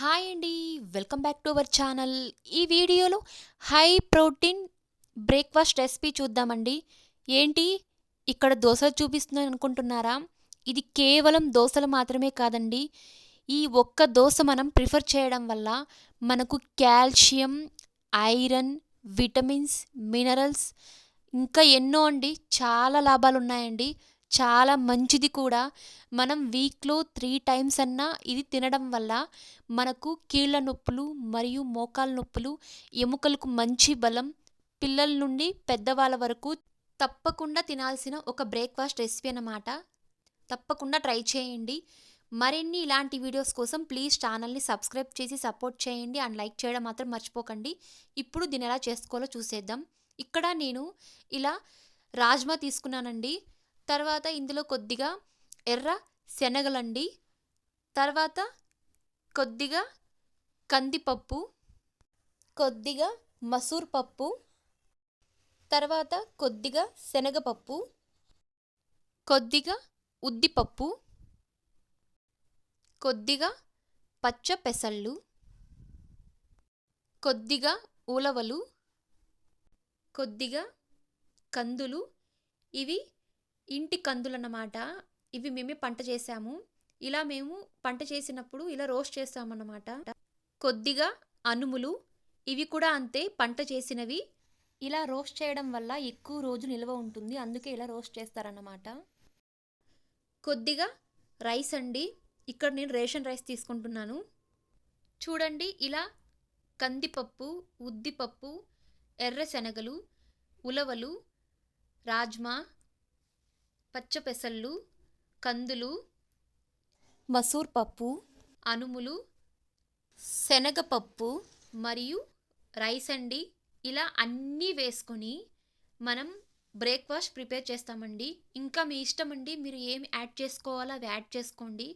Hi అండి welcome back to our channel. ఈ వీడియోలో హై ప్రోటీన్ బ్రేక్ఫాస్ట్ రెసిపీ చూద్దామండి. ఏంటి? ఇక్కడ దోశలు చూపిస్తున్నాను అనుకుంటున్నారా? ఇది కేవలం దోశలు మాత్రమే కాదండి. ఈ ఒక్క దోశ మనం ప్రిఫర్ చేయడం వల్ల మనకు కాల్షియం ఐరన్ విటమిన్స్ మినరల్స్ ఇంకా ఎన్నో అండి చాలా లాభాలు ఉన్నాయండి చాలా మంచిది కూడా. మనం వీక్లో త్రీ టైమ్స్ అన్నా ఇది తినడం వల్ల మనకు కీళ్ళ నొప్పులు మరియు మోకాల నొప్పులు ఎముకలకు మంచి బలం పిల్లల నుండి పెద్దవాళ్ళ వరకు తప్పకుండా తినాల్సిన ఒక బ్రేక్ఫాస్ట్ రెసిపీ అన్నమాట. తప్పకుండా ట్రై చేయండి. మరిన్ని ఇలాంటి వీడియోస్ కోసం ప్లీజ్ ఛానల్ని సబ్స్క్రైబ్ చేసి సపోర్ట్ చేయండి అండ్ లైక్ చేయడం మాత్రం మర్చిపోకండి. ఇప్పుడు దీన్ని ఎలా చేసుకోవాలో చూసేద్దాం. ఇక్కడ నేను ఇలా రాజ్మా తీసుకున్నానండి. తర్వాత ఇందులో కొద్దిగా ఎర్ర శనగలండి. తర్వాత కొద్దిగా కందిపప్పు కొద్దిగా మసూర్ పప్పు తర్వాత కొద్దిగా శనగపప్పు కొద్దిగా ఉద్దిపప్పు కొద్దిగా పచ్చ పెసళ్ళు కొద్దిగా ఉలవలు కొద్దిగా కందులు. ఇవి ఇంటి కందులు అన్నమాట ఇవి మేమే పంట చేసాము. ఇలా మేము పంట చేసినప్పుడు ఇలా రోస్ట్ చేస్తామన్నమాట. కొద్దిగా అనుములు ఇవి కూడా అంతే పంట చేసినవి. ఇలా రోస్ట్ చేయడం వల్ల ఎక్కువ రోజు నిల్వ ఉంటుంది. అందుకే ఇలా రోస్ట్ చేస్తారన్నమాట. కొద్దిగా రైస్ అండి. ఇక్కడ నేను రేషన్ రైస్ తీసుకుంటున్నాను. చూడండి ఇలా కందిపప్పు ఉద్దిపప్పు ఎర్ర శనగలు ఉలవలు రాజ్మా పచ్చపెసళ్ళు కందులు మసూర్ పప్పు అనుములు శనగపప్పు మరియు రైస్ అండి. ఇలా అన్నీ వేసుకొని మనం బ్రేక్ఫాస్ట్ ప్రిపేర్ చేస్తామండి. ఇంకా మీ ఇష్టం అండి మీరు ఏమి యాడ్ చేసుకోవాలో అవి యాడ్ చేసుకోండి.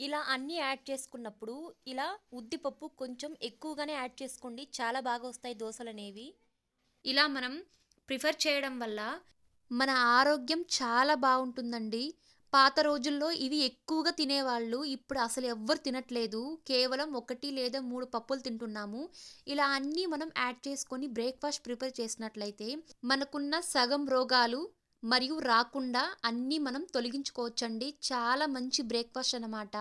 ఇలా అన్నీ యాడ్ చేసుకున్నప్పుడు ఇలా ఉద్దిపప్పు కొంచెం ఎక్కువగానే యాడ్ చేసుకోండి. చాలా బాగా వస్తాయి దోశలు అనేవి ఇలా మనం ప్రిఫర్ చేయడం వల్ల మన ఆరోగ్యం చాలా బాగుంటుందండి. పాత రోజుల్లో ఇవి ఎక్కువగా తినేవాళ్ళు ఇప్పుడు అసలు ఎవ్వరు తినట్లేదు. కేవలం ఒకటి లేదా మూడు పప్పులు తింటున్నాము. ఇలా అన్నీ మనం యాడ్ చేసుకొని బ్రేక్ఫాస్ట్ ప్రిపేర్ చేసినట్లయితే మనకున్న సగం రోగాలు మరియు రాకుండా అన్నీ మనం తొలగించుకోవచ్చండి. చాలా మంచి బ్రేక్ఫాస్ట్ అన్నమాట.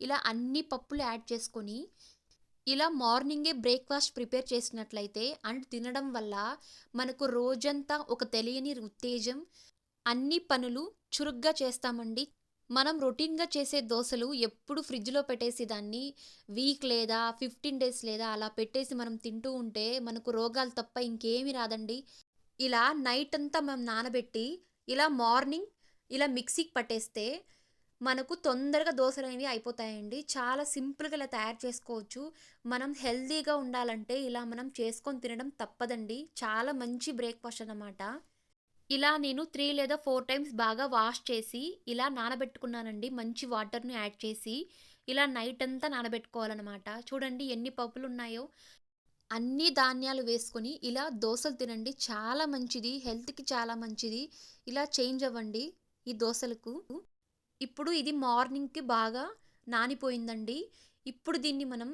ఇలా అన్ని పప్పులు యాడ్ చేసుకొని ఇలా మార్నింగే బ్రేక్ఫాస్ట్ ప్రిపేర్ చేసినట్లయితే అండ్ తినడం వల్ల మనకు రోజంతా ఒక తెలియని ఉత్తేజం అన్ని పనులు చురుగ్గా చేస్తామండి. మనం రొటీన్గా చేసే దోశలు ఎప్పుడు ఫ్రిడ్జ్లో పెట్టేసి దాన్ని వీక్ లేదా ఫిఫ్టీన్ డేస్ లేదా అలా పెట్టేసి మనం తింటూ ఉంటే మనకు రోగాలు తప్ప ఇంకేమీ రాదండి. ఇలా నైట్ అంతా మనం నానబెట్టి ఇలా మార్నింగ్ ఇలా మిక్సీకి పట్టేస్తే మనకు తొందరగా దోశలు అనేవి అయిపోతాయండి. చాలా సింపుల్గా ఇలా తయారు చేసుకోవచ్చు. మనం హెల్తీగా ఉండాలంటే ఇలా మనం చేసుకొని తినడం తప్పదండి. చాలా మంచి బ్రేక్ఫాస్ట్ అన్నమాట. ఇలా నేను త్రీ లేదా ఫోర్ టైమ్స్ బాగా వాష్ చేసి ఇలా నానబెట్టుకున్నానండి. మంచి వాటర్ని యాడ్ చేసి ఇలా నైట్ అంతా నానబెట్టుకోవాలన్నమాట. చూడండి ఎన్ని పప్పులు ఉన్నాయో. అన్ని ధాన్యాలు వేసుకొని ఇలా దోశలు తినండి. చాలా మంచిది. హెల్త్కి చాలా మంచిది. ఇలా చేంజ్ అవ్వండి ఈ దోశలకు ఇప్పుడు ఇది మార్నింగ్కి బాగా నానిపోయిందండి. ఇప్పుడు దీన్ని మనం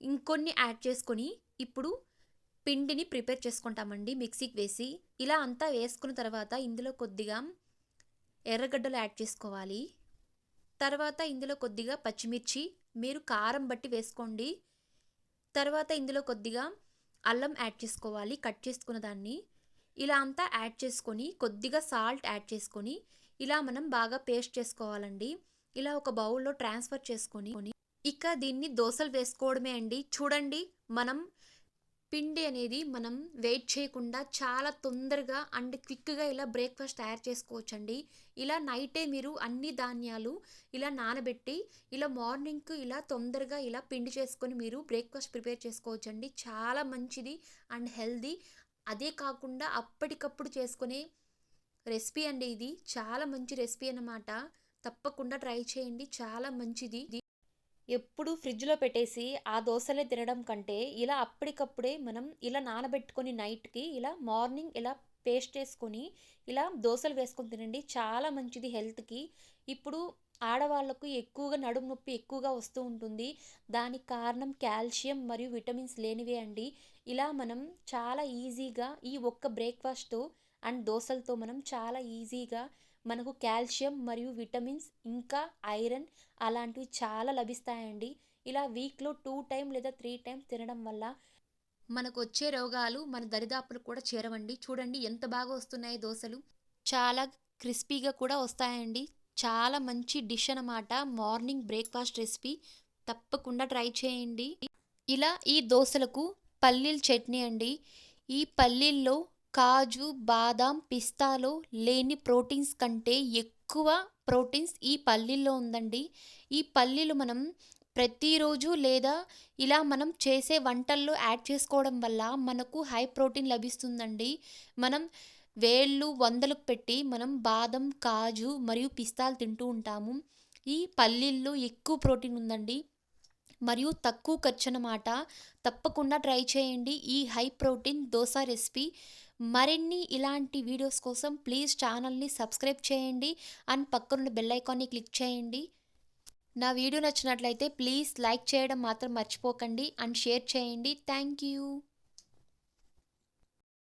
ఇంకొన్ని యాడ్ చేసుకొని ఇప్పుడు పిండిని ప్రిపేర్ చేసుకుంటామండి మిక్సీకి వేసి. ఇలా అంతా వేసుకున్న తర్వాత ఇందులో కొద్దిగా ఎర్రగడ్డలు యాడ్ చేసుకోవాలి. తర్వాత ఇందులో కొద్దిగా పచ్చిమిర్చి మీరు కారం బట్టి వేసుకోండి. తర్వాత ఇందులో కొద్దిగా అల్లం యాడ్ చేసుకోవాలి కట్ చేసుకున్న దాన్ని. ఇలా అంతా యాడ్ చేసుకొని కొద్దిగా సాల్ట్ యాడ్ చేసుకొని ఇలా మనం బాగా పేస్ట్ చేసుకోవాలండి. ఇలా ఒక బౌల్లో ట్రాన్స్ఫర్ చేసుకొని ఇక దీన్ని దోశలు వేసుకోవడమే అండి. చూడండి మనం పిండి అనేది మనం వెయిట్ చేయకుండా చాలా తొందరగా అండ్ క్విక్గా ఇలా బ్రేక్ఫాస్ట్ తయారు చేసుకోవచ్చండి. ఇలా నైటే మీరు అన్ని ధాన్యాలు ఇలా నానబెట్టి ఇలా మార్నింగ్కి ఇలా తొందరగా ఇలా పిండి చేసుకొని మీరు బ్రేక్ఫాస్ట్ ప్రిపేర్ చేసుకోవచ్చండి. చాలా మంచిది అండ్ హెల్దీ. అదే కాకుండా అప్పటికప్పుడు చేసుకునే రెసిపీ అండి ఇది. చాలా మంచి రెసిపీ అన్నమాట. తప్పకుండా ట్రై చేయండి. చాలా మంచిది. ఎప్పుడు ఫ్రిడ్జ్లో పెట్టేసి ఆ దోశలే తినడం కంటే ఇలా అప్పటికప్పుడే మనం ఇలా నానబెట్టుకొని నైట్కి ఇలా మార్నింగ్ ఇలా పేస్ట్ చేసుకొని ఇలా దోశలు వేసుకొని తినండి. చాలా మంచిది హెల్త్కి. ఇప్పుడు ఆడవాళ్ళకు ఎక్కువగా నడుము నొప్పి ఎక్కువగా వస్తూ ఉంటుంది. దానికి కారణం కాల్షియం మరియు విటమిన్స్ లేనివే అండి. ఇలా మనం చాలా ఈజీగా ఈ ఒక్క బ్రేక్ఫాస్ట్తో అండ్ దోశలతో మనం చాలా ఈజీగా మనకు కాల్షియం మరియు విటమిన్స్ ఇంకా ఐరన్ అలాంటివి చాలా లభిస్తాయండి. ఇలా వీక్లో టూ టైం లేదా త్రీ టైమ్స్ తినడం వల్ల మనకు వచ్చే రోగాలు మన దరిదాపులు కూడా చేరవండి. చూడండి ఎంత బాగా వస్తున్నాయి దోశలు. చాలా క్రిస్పీగా కూడా వస్తాయండి. చాలా మంచి డిష్ అన్నమాట. Morning breakfast recipe. తప్పకుండా ట్రై చేయండి. ఇలా ఈ దోశలకు పల్లీల చట్నీ అండి. ఈ పల్లీల్లో కాజు బాదం పిస్తాలో లేని ప్రోటీన్స్ కంటే ఎక్కువ ప్రోటీన్స్ ఈ పల్లీల్లో ఉందండి. ఈ పల్లీలు మనం ప్రతిరోజు లేదా ఇలా మనం చేసే వంటల్లో యాడ్ చేసుకోవడం వల్ల మనకు హై ప్రోటీన్ లభిస్తుందండి. మనం వేళ్ళు వందలకు పెట్టి మనం బాదం కాజు మరియు పిస్తాలు తింటూ ఉంటాము. ఈ పల్లీల్లో ఎక్కువ ప్రోటీన్ ఉందండి. మరియు తక్కువ ఖర్చు అన్నమాట తప్పకుండా ట్రై చేయండి. ఈ హై ప్రోటీన్ దోశ రెసిపీ మరిన్ని ఇలాంటి వీడియోస్ కోసం ప్లీజ్ ఛానల్ని సబ్స్క్రైబ్ చేయండి. అండ్ పక్కనున్న బెల్ ఐకాన్ని క్లిక్ చేయండి. నా వీడియో నచ్చినట్లయితే ప్లీజ్ లైక్ చేయడం మాత్రం మర్చిపోకండి. అండ్ షేర్ చేయండి. Thank you.